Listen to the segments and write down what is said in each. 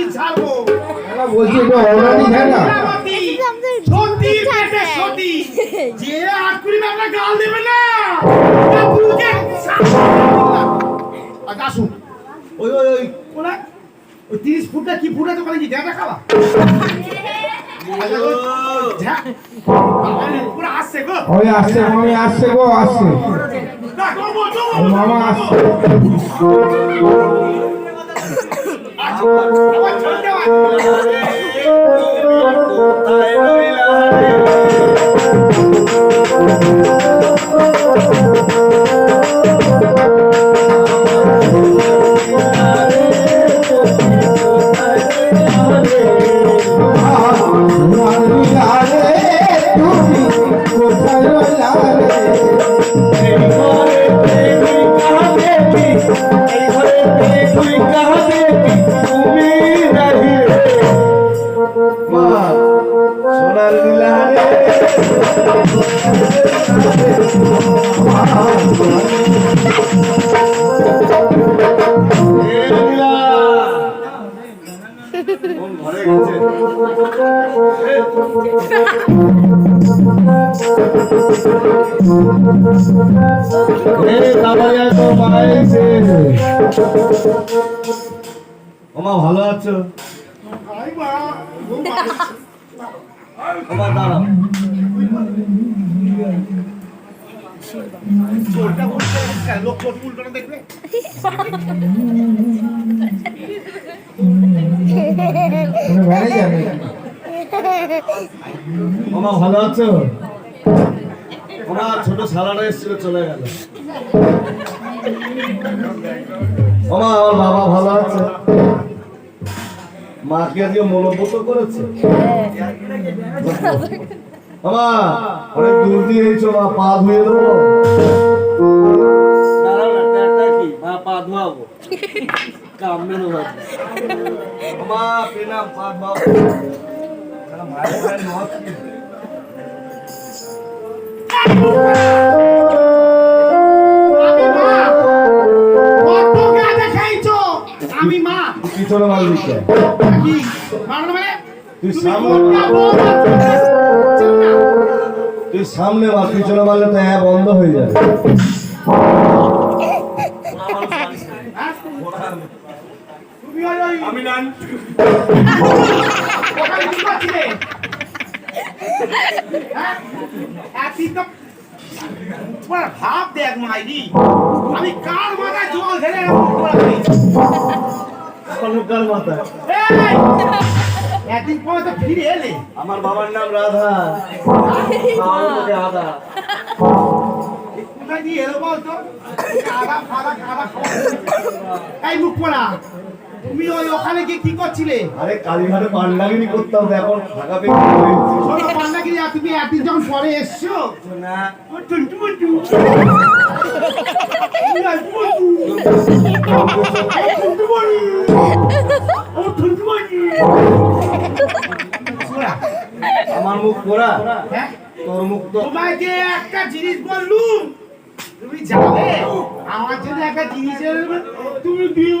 বিছাবো বলছি এটা অনাদি খায় না। সতী গাল দেবে না। বুকে আগে ওই ওই ওই ওই তিরিশ ফুটটা কি ফুটে তো কি দেখা খাওয়া ওই আসছে মামি আসছে গো আসছে। মামা আসছে। আচ্ছা, ওমা ভালো আছো। ওমা দাঁড়াও দেখবে তুমি যাবে ওমা ভালো আছো? ওমা ছোট শালাটা এসেছিল চলে গেল। ওমা আমার বাবা ভালো আছে। মাকে আজকে মনোভূত করেছে। বাবা অনেক দূর দিয়ে এসেছ মা পা ধুয়ে দেবো। পা ধোয়াবো। কাম মেনো ভাবছি মা? আমি কে? মানে তুই সামনে তুই সামনে মার পিছনে মারলে তো হ্যাঁ বন্ধ হয়ে যাবে আমি নান। ওখানে কি হ্যাঁ একদিন তো তোমার ভাব দেখ মাইরি আমি কার মাথায় জল ঢেলে করে মাথায় একদিন পরে তো ফিরে এলে আমার বাবার নাম রাধা। আদা কোথায় দিয়ে এলো বলতো? আদা ফাদা খাওয়া। এই মুখ পড়া। তুমি ওই ওখানে গিয়ে কি করছিলে? আরে কালীঘাটে পান্ডাগিরি করতাম তো এখন ফাঁকা পেয়ে শোনো পান্ডাগিরি আর তুমি একদিন যখন পরে এসছো? না টুনটু টুনটু আমার মুখ পোড়া? হ্যাঁ? তোর মুখ তো তোমাকে একটা জিনিস বললুম তুমি যাবে? আমার জন্য একটা জিনিস তুমি দিও।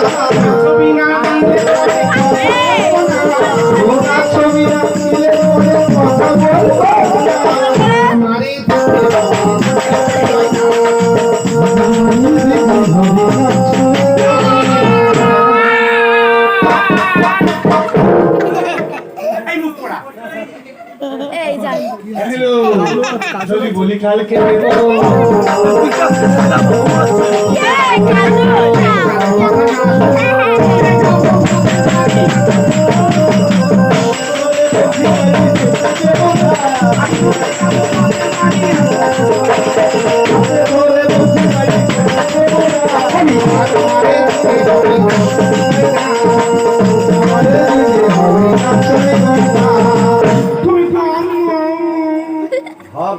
สวัสดีครั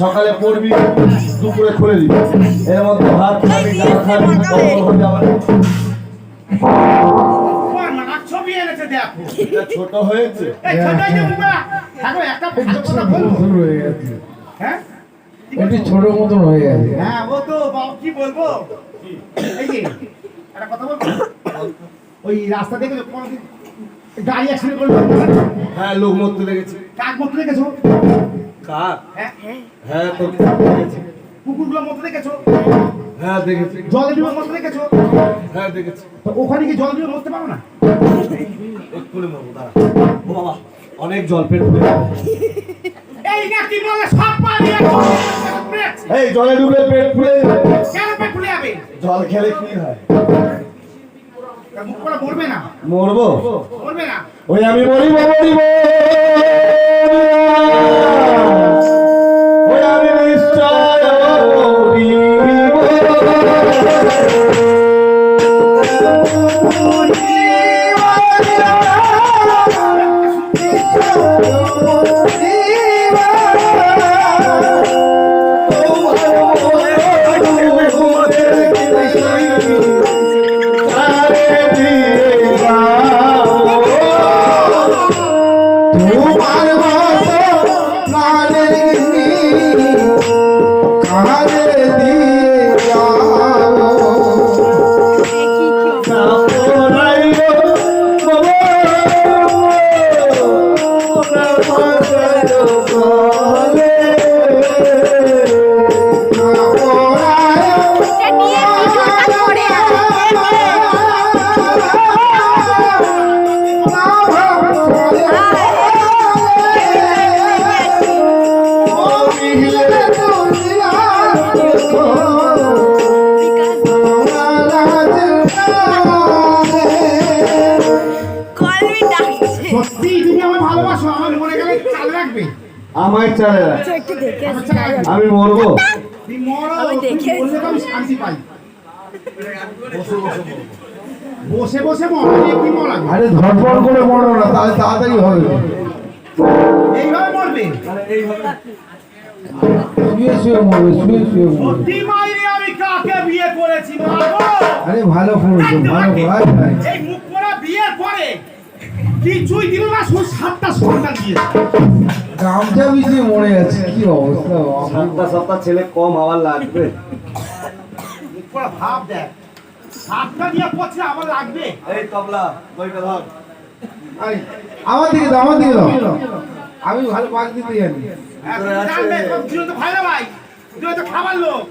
সকালে পড়বি দুপুরে খুলে দিবি। এর মধ্যে ভাত খাবি ডাল খাবি কখন ছোট হ্যাঁ। ছোট মতন হয়ে গেছে। হ্যাঁ? ও তো কি বলব? একটা কথা ওই রাস্তা হ্যাঁ লোক মরতে লেগেছে কাক মরতে লেগেছো হ্যাঁ হ্যাঁ। তো কুকুরগুলো মতো দেখেছ? হ্যাঁ দেখেছি। জলে ডুবে মতো দেখেছ? হ্যাঁ দেখেছি। তো ওখানে কি জল ডুবে মরতে পারো না? এক্ষুনি মরবো দাঁড়া। ও বাবা অনেক জল পেট এই না বলে সব পানি এই জলে ডুবলে পেট ফুলে কেন পেট খুলে যাবে? জল খেলে কি হয়? মরবে না। মরবো? মরবে না। ওই আমি মরিব মরিব। Oh, আমার চাল আমি মরবো। তুমি মরো আমি পাই। বসে বসে আরে ধরপড় করে মরো না তাহলে তাড়াতাড়ি হবে। এইভাবে মরবে? শুয়ে শুয়ে মরবে শুয়ে শুয়ে মরবে। আমি কাকে বিয়ে করেছি আরে ভালো করেছ ভালো করে এই মুখ পড়া বিয়ের পরে কিছুই দিল না শুধু সাতটা সন্তান দিয়ে। গামছা বিছিয়ে মরে যাচ্ছে কি অবস্থা। সাতটা সাতটা ছেলে কম হওয়ার লাগবে। ভাব দেখ সাতটা দিয়ে পড়ছে আমার লাগবে। এই তবলা বইটা ধর। আমার দিকে দাও আমার দিকে দাও। আমি ভালো পাক দিতে জানি। হ্যাঁ, ভাই না ভাই। তুই তো খাবার লোক।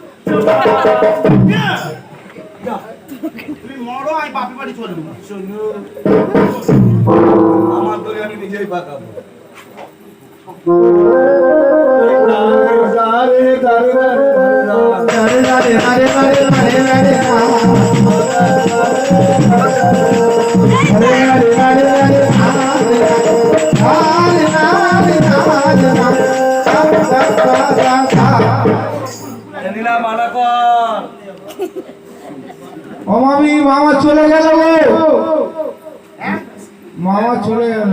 তুমি মরো আমি বাপি বাড়ি চলে যাব শুনু আমার দরে আমি নিজেই পাকাবো মালা ও মামি মামা চলে গেল মামা চলে গেল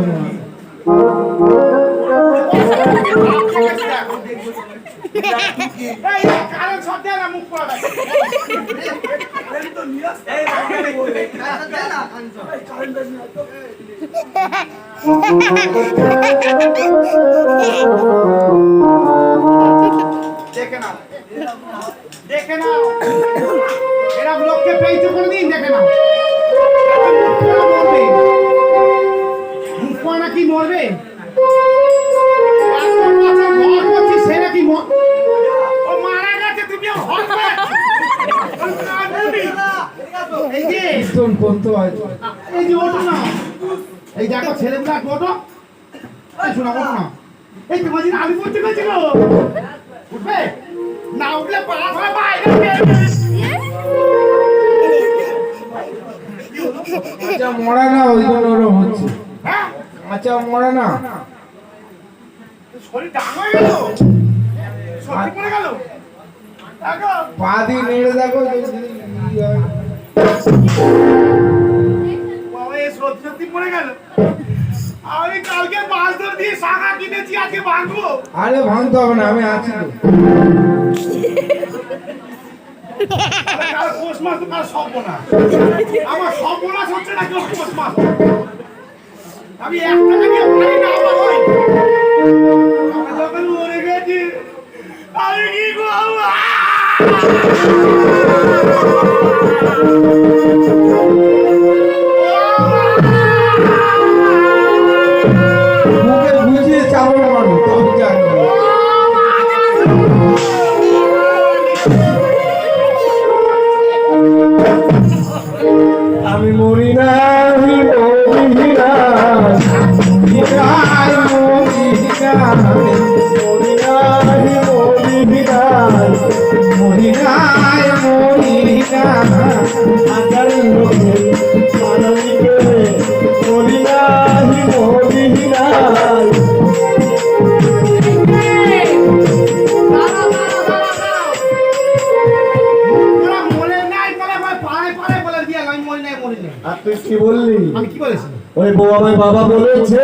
দেখে নাও। দেখে নাও। এরকম লোককে পেয়েছ কোনোদিন দেখে পোড়া মরবে মুখ পোড়া নাকি মরবে? সে নাকি ও মারা গেছে তুমি এই যে করতে হয়। এই যে ওঠো না। এই দেখো ছেলেগুলো ওঠো এই শোনা ওঠো না। এই তোমার দিন আমি করতে গেছিল উঠবে? না উঠলে পাড়া ফাড়া বাইরে আচ্ছা মরা না ওই জন্য ওরকম হচ্ছে। আচ্ছা মরা না। শরীর হয়ে গেল? সত্যি পড়ে গেল? দেখো। পা দিয়ে নেড়ে দেখো সত্যি পড়ে গেল। আমি কালকে মাছ ধরে দিয়ে শাখা কিনেছি আজকে ভাঙবো। আরে ভাঙতে হবে না আমি আছি তো। আমার সর্বনাশ হচ্ছে না কেউ পৌষ মাস। আমি এক টাকা পারি না আমার কি বললি? আমি কি বলেছি? ওই বউ আমায় বাবা বলেছে